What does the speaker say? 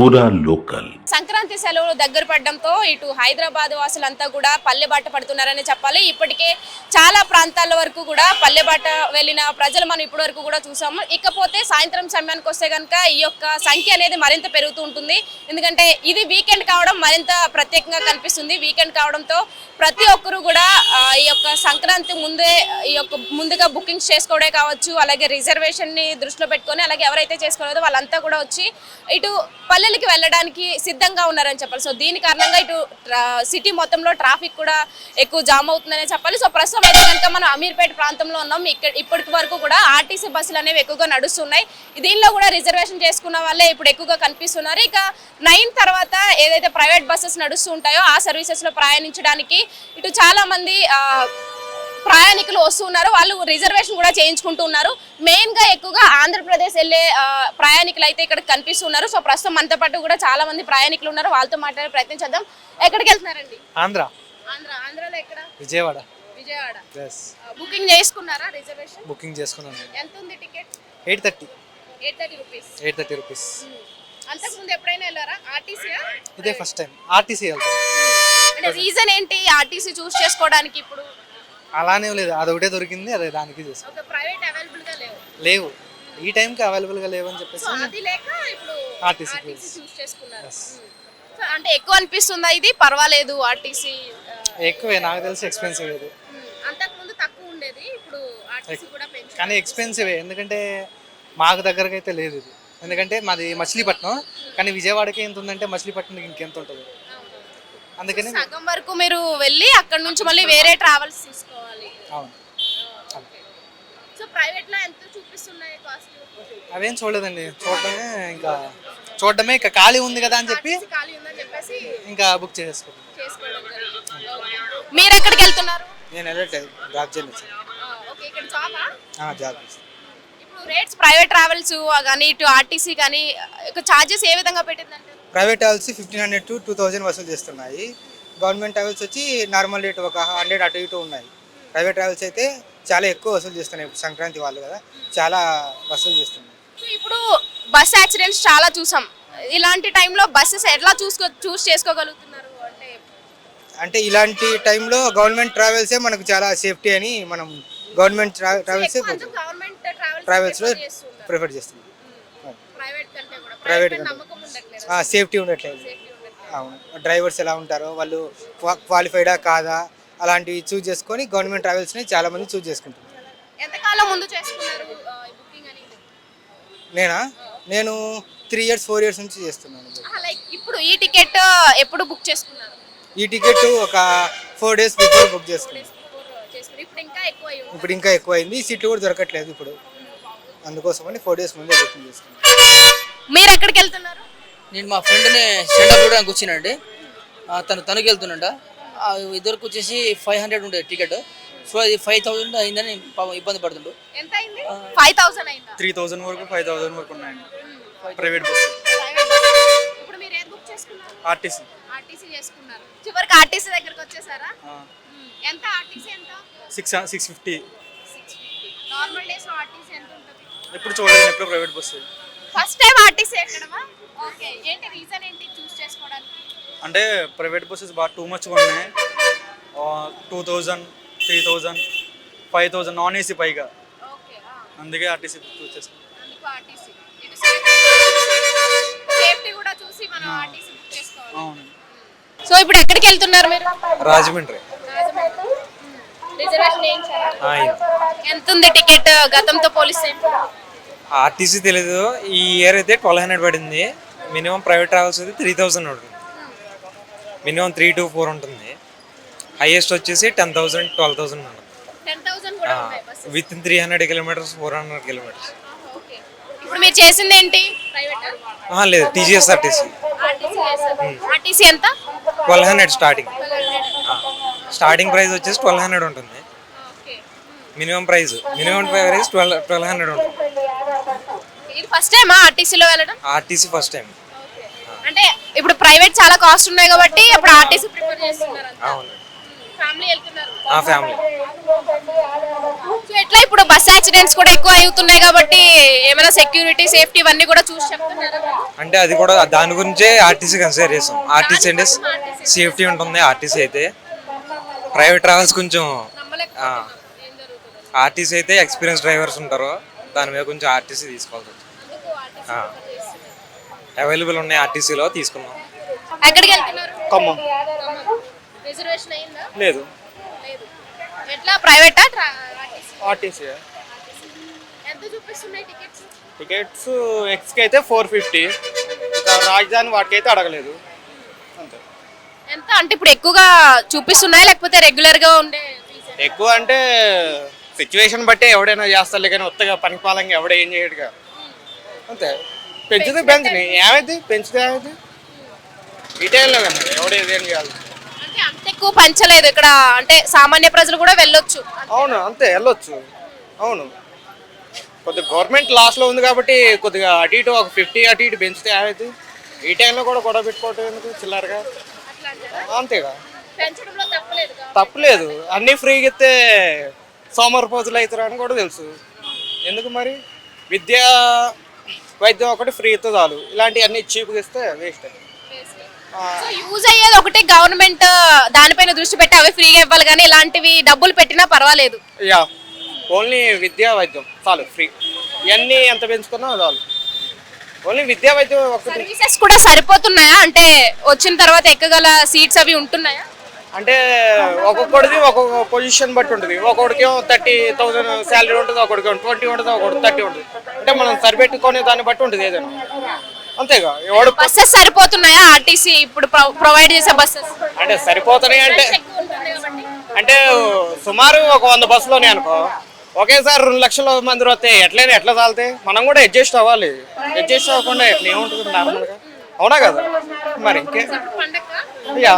పూరా లోకల్. సంక్రాంతి సెలవులు దగ్గర పడడంతో ఇటు హైదరాబాద్ వాసులంతా కూడా పల్లెబాట పడుతున్నారని చెప్పాలి. ఇప్పటికే చాలా ప్రాంతాల వరకు కూడా పల్లెబాట వెళ్ళిన ప్రజలు మనం ఇప్పటి వరకు కూడా చూసాము. ఇకపోతే సాయంత్రం సమయానికి వస్తే కనుక ఈ యొక్క సంఖ్య అనేది మరింత పెరుగుతూ ఉంటుంది. ఎందుకంటే ఇది వీకెండ్ కావడం మరింత ప్రత్యేకంగా కనిపిస్తుంది. వీకెండ్ కావడంతో ప్రతి ఒక్కరు కూడా ఈ యొక్క సంక్రాంతి ముందే ఈ యొక్క ముందుగా బుకింగ్స్ చేసుకోవడే కావచ్చు అలాగే రిజర్వేషన్ని దృష్టిలో పెట్టుకొని అలాగే ఎవరైతే చేసుకోలేదో వాళ్ళంతా కూడా వచ్చి ఇటు పల్లె పల్లెలకి వెళ్ళడానికి సిద్ధంగా ఉన్నారని చెప్పాలి. సో దీని కారణంగా ఇటు సిటీ మొత్తంలో ట్రాఫిక్ కూడా ఎక్కువ జామ్ అవుతుందని చెప్పాలి. సో ప్రస్తుతం అయితే కనుక మనం అమీర్పేట ప్రాంతంలో ఉన్నాం. ఇక్కడ ఇప్పటి వరకు కూడా ఆర్టీసీ బస్సులు అనేవి ఎక్కువగా నడుస్తున్నాయి. దీనిలో కూడా రిజర్వేషన్ చేసుకున్న వాళ్ళే ఇప్పుడు ఎక్కువగా కనిపిస్తున్నారు. ఇక నైన్ తర్వాత ఏదైతే ప్రైవేట్ బస్సెస్ నడుస్తూ ఉంటాయో ఆ సర్వీసెస్లో ప్రయాణించడానికి ఇటు చాలామంది ప్రయాణికులు వస్తున్నారు వాళ్ళు రిజర్వేషన్ కూడా చేయించుకుంటూ ఉన్నారు. మెయిన్గా ఎక్కువగా ఆంధ్రప్రదేశ్ వెళ్ళే ప్రయాణికులు అయితే ఇక్కడ కనిపిస్తున్నారు సో ప్రస్తుతం మనతో పాటు కూడా చాలా మంది ప్రయాణికులు ఉన్నారు. వాళ్ళతో మాట్లాడే ప్రయత్నం చేద్దాం. ఎక్కడికి వెళ్తున్నారండి? ఆంధ్ర. ఆంధ్ర. ఆంధ్రాలో ఎక్కడ? విజయవాడ. విజయవాడ. బుకింగ్ చేసుకున్నారా రిజర్వేషన్? బుకింగ్ చేసుకున్నాను ఎంత ఉంది ticket? Eight thirty. Eight thirty rupees. Eight thirty rupees. అంతకుముందు ఎప్పుడైనా వెళ్ళారా? ఆర్టీసీ ఇదే ఫస్ట్ టైం ఆర్టీసీ రీజన్ ఏంటి? ఆర్టీసీ చూస్ చేసుకోవడానికి ఇప్పుడు అలానే లేదు. అది ఒకటే దొరికింది అదే దానికి ఒక ప్రైవేట్ అవైలబుల్గా లేవు. లేవు. ఈ టైంకి అవైలబుల్గా లేవని చెప్పేసి అది లేక ఇప్పుడు RTC ఆర్టీసీ చూస్ చేసుకున్నారు. అంటే ఎక్కువ అనిపిస్తుందా ఇది? పర్వాలేదు ఆర్టీసీ ఎక్కువే నాకు తెలిసి ఎక్స్పెన్సివ్ ఇది. అంతకుముందు తక్కువ ఉండేది ఇప్పుడు ఆర్టీసీ కూడా పెంచు కానీ ఎక్స్పెన్సివే ఎందుకంటే మాకు దగ్గరకు అయితే లేదు ఇది. ఎందుకంటే మాది మచిలీపట్నం. కానీ విజయవాడకి ఎంత ఉందంటే మచిలీపట్నంకి ఇంకెంత ఉంటుంది? అందుకని సగం వరకు మీరు వెళ్ళి అక్కడ నుంచి మళ్ళీ వేరే ట్రావెల్స్ తీసుకోవాలి. అవును. సో ప్రైవేట్లో ఎంత చూపిస్తున్నాయి కాస్ట్ అవేం చూడలేదండి. చూడడమే ఇంకా చూడడమే ఇంకా ఖాళీ ఉంది కదా అని చెప్పి ఖాళీ ఉందని చెప్పేసి ఇంకా బుక్ చేసుకోవడం. Okay. మీరు ఎక్కడికి వెళ్తున్నారు? నేను వెళ్ళట్లేదు. జాబ్ చేయలేదు ఓకే ఇక్కడ జాబా జాబ్ ఇప్పుడు రేట్స్ ప్రైవేట్ ట్రావెల్స్ కానీ ఇటు ఆర్టీసీ కానీ చార్జెస్ ఏ విధంగా పెట్టిందంటే private travels fifteen hundred to two thousand వసూలు చేస్తున్నాయి. గవర్నమెంట్ ట్రావెల్స్ వచ్చి నార్మల్ రేట్ ఒక హండ్రెడ్ అటు ఇటు ఉన్నాయి. ప్రైవేట్ ట్రావెల్స్ అయితే చాలా ఎక్కువ వసూలు చేస్తున్నాయి. సంక్రాంతి వాళ్ళు కదా చాలా వసూలు చేస్తున్నాయి. ఇప్పుడు బస్ యాక్సిడెంట్స్ చాలా చూసాం. ఇలాంటి టైంలో బస్సెస్ ఎట్లా చూసుకో చూస్ చేసుకోగలుగుతున్నారు? అంటే అంటే ఇలాంటి టైంలో గవర్నమెంట్ ట్రావెల్సే మనకు చాలా సేఫ్టీ అని మనం గవర్నమెంట్ ట్రావెల్సే గవర్నమెంట్ ట్రావెల్స్ ట్రావెల్స్లో ప్రిఫర్ చేస్తున్నాం ప్రైవేట్ కంటే కూడా Private ప్రైవేట్ సేఫ్టీ ఉండట్లేదు. అవును. డ్రైవర్స్ ఎలా ఉంటారో వాళ్ళు క్వాలిఫైడా కాదా అలాంటివి చూస్ చేసుకొని గవర్నమెంట్ ట్రావెల్స్ని చాలా మంది చూస్ చేసుకుంటున్నారు. ఎంతకాలం ముందు చేసుకున్నారు ఈ బుకింగ్ అనేది? నేనా? నేను త్రీ ఇయర్స్ ఫోర్ ఇయర్స్ నుంచి చేస్తున్నాను. ఇప్పుడు ఈ టికెట్ ఎప్పుడు బుక్ చేసుకున్నారు? ఈ టికెట్ ఒక ఫోర్ డేస్ బిఫోర్ బుక్ చేసుకున్నాను. చేసుకున్నారు. ఇప్పుడు ఇంకా ఎక్కువ అయ్యి ఉంటుంది. ఇప్పుడు ఇంకా ఎక్కువ అయింది. సీట్లు కూడా దొరకట్లేదు ఇప్పుడు. అందుకోసమని ఫోర్ డేస్ ముందే బుకింగ్ చేసుకున్నాను. మీరు ఎక్కడికి వెళ్తున్నారు? నేను మా ఫ్రెండ్ని సెంటర్ చూడడానికి వచ్చినండి ఆ, తను తణుకు వెళ్తున్నాడ ఇద్దరికి వచ్చేసి ఫైవ్ హండ్రెడ్ ఉండే టికెట్. సో అది ఫైవ్ థౌసండ్ అయిందని పాపం ఇబ్బంది పడుతుండు. ఎంత అయింది? ఫైవ్ థౌసండ్ అయిందా? త్రీ థౌజండ్ వరకు ఫైవ్ థౌజండ్ వరకు ఉన్నాయండి. Private bus. ఇప్పుడు మీరు ఏది బుక్ చేసుకున్నారు? ఆర్టీసీ. ఆర్టీసీ చేసుకున్నారు. చివరికి ఆర్టీసీ దగ్గరికి వచ్చేసారా. ఎంత? ఆర్టీసీ ఎంత? Six six fifty. Normal days RTC ఎంత ఉంటుంది? ఎప్పుడు చూడలేదు ఎప్పుడు private bus. First time RTC ఎక్కడమా? Okay ఏంటి రీజన్ ఏంటి చూస్ చేసుకోవడానికి? అంటే ప్రైవేట్ బస్సెస్ బాగా టూ మచ్గా ఉన్నాయి two thousand three thousand five thousand non AC పైగా. ఓకే అందుకే ఆర్టీసీ చూస్ చేసుకున్నాం అందుకు ఆర్టీసీ ఇటు సేఫ్టీ కూడా చూసి మనం ఆర్టీసీ బుక్ చేసుకోవాలి. అవును. సో ఇప్పుడు ఎక్కడికి వెళ్తున్నారు మీరు? రాజమండ్రి. రిజర్వేషన్ చేయించారా ఎంత ఉంది టికెట్ గతంతో పోలిస్తే? ఆర్టీసీ తెలీదు. ఈ ఇయర్ అయితే ట్వెల్వ్ హండ్రెడ్ పడింది. మినిమం ప్రైవేట్ ట్రావెల్స్ అయితే త్రీ థౌసండ్ ఉంటుంది మినిమం త్రీ టు ఫోర్ ఉంటుంది. హైయెస్ట్ వచ్చేసి టెన్ థౌసండ్ ట్వెల్వ్ థౌసండ్ ఉంటుంది with in three hundred kilometres four hundred kilometres ఇప్పుడు మీరు చేసింది ఏంటి? లేదు. టీజీఎస్ ఆర్టీసీ ఆర్టీసీ ఎంత? Twelve hundred starting starting price వచ్చేసి ట్వెల్వ్ హండ్రెడ్ ఉంటుంది. Minimum price minimum price twelve twelve hundred ఉంటుంది. ఇది ఫస్ట్ టైమా ఆర్టీసీలో వెళ్ళడం? ఆర్టీసీ ఫస్ట్ టైం అంటే ఇప్పుడు ప్రైవేట్ చాలా కాస్ట్ ఉన్నాయి కాబట్టి ఇప్పుడు ఆర్టీసీ ప్రిఫర్ చేస్తున్నారు అవును ఫ్యామిలీ వెళ్తున్నారు. ఆ ఫ్యామిలీ సో ఎట్లా ఇప్పుడు బస్ యాక్సిడెంట్స్ కూడా ఎక్కువ అవుతున్నాయి కాబట్టి ఏమైనా సెక్యూరిటీ సేఫ్టీ ఇవన్నీ కూడా చూసి చెప్తున్నారా? అంటే అది కూడా దాని గురించే ఆర్టీసీ కన్సిడర్ చేసాం ఆర్టీసీ అంటే సేఫ్టీ ఉంటుంది ఆర్టీసీ అయితే. ప్రైవేట్ ట్రావెల్స్ కొంచెం ఆర్టీసీ అయితే ఎక్స్పీరియన్స్ డ్రైవర్స్ ఉంటారు. దాని మీద కొంచెం ఆర్టీసీ తీసుకోవాల్సి వచ్చింది అవైలబుల్ ఉన్నాయి ఆర్టీసీలో తీసుకున్నాం ఎక్కడికి వెళ్తున్నారు? ఖమ్మం. రిజర్వేషన్ అయిందా? లేదు. లేదు. ఎట్లా ప్రైవేటా ఆర్టీసీ ఎంత చూపిస్తున్నాయి టికెట్స్? టికెట్స్ ఎక్స్కి అయితే ఫోర్ ఫిఫ్టీ రాజధాని వాటికి అయితే అడగలేదు. అంతే. ఎంత? అంటే ఇప్పుడు ఎక్కువగా చూపిస్తున్నాయా లేకపోతే రెగ్యులర్గా ఉండే? ఎక్కువ అంటే సిచ్యువేషన్ బట్టి ఎవడైనా చేస్తారులే కానీ కొత్తగా పనిపాలంగా ఎవడ ఏం చేయడుగా అంతే. పెంచితే పెంచని ఏమైంది? పెంచితే ఏమైంది? ఈ టైంలో కదా ఎవడేది ఏం చేయాలి? అంటే అంత ఎక్కువ పంచలేదు ఇక్కడ. అంటే సామాన్య ప్రజలు కూడా వెళ్ళొచ్చు. అవును అంతే. వెళ్ళొచ్చు. అవును. కొద్దిగా గవర్నమెంట్ లాస్లో ఉంది కాబట్టి కొద్దిగా అటు ఇటు ఒక ఫిఫ్టీ అటు ఇటు పెంచితే ఏమైంది? ఈ టైంలో కూడా గొడవ పెట్టుకోవటం ఎందుకు చిల్లరగా? అంతేగా. తప్పలేదు. అన్నీ ఫ్రీగా ఇస్తే సోమరిపోతులు అవుతారు అని కూడా తెలుసు. ఎందుకు మరి? విద్య వైద్యం ఒకటి ఫ్రీ ఇస్తే చాలు. ఇలాంటివన్నీ చీప్గా ఇస్తే వేస్ట్ యూజ్ అయ్యేది ఒకటి గవర్నమెంట్ దానిపైన దృష్టి పెట్టి అవి ఫ్రీగా ఇవ్వాలి కానీ ఇలాంటివి డబ్బులు పెట్టినా పర్వాలేదు. యా. ఓన్లీ విద్యా వైద్యం చాలు ఫ్రీ ఇవన్నీ ఎంత పెంచుకున్నా చాలు. ఓన్లీ విద్యా వైద్యం ఒకటి సర్వీసెస్ కూడా సరిపోతున్నాయా? అంటే వచ్చిన తర్వాత ఎక్కగల సీట్స్ అవి ఉంటున్నాయా? అంటే ఒక్కొక్కడిది ఒక్కొక్క పొజిషన్ బట్టి ఉంటుంది. ఒక్కొక్కడికి థర్టీ థౌసండ్ శాలరీ ఉంటుంది ఒక్కొక్కడికి ట్వంటీ ఉంటుంది ఒక్కొక్కటి థర్టీ ఉంటుంది. అంటే మనం సరిపెట్టుకునే దాన్ని బట్టి ఉంటుంది ఏదైనా. అంతేగా? ఎవడు బస్సెస్ సరిపోతున్నాయా? ఆర్టీసీ ఇప్పుడు ప్రొవైడ్ చేసే బస్సెస్ అంటే సరిపోతున్నాయి అంటే అంటే సుమారు ఒక వంద బస్సులోనే అనుకో. ఒకేసారి రెండు లక్షల మంది వస్తే ఎట్లయినా ఎట్లా చాలుతాయి మనం కూడా అడ్జస్ట్ అవ్వాలి. అడ్జస్ట్ అవ్వకుండా ఎట్లా? ఏముంటుంది? నార్మల్గా అవునా కదా? మరి ఇంకే? యా.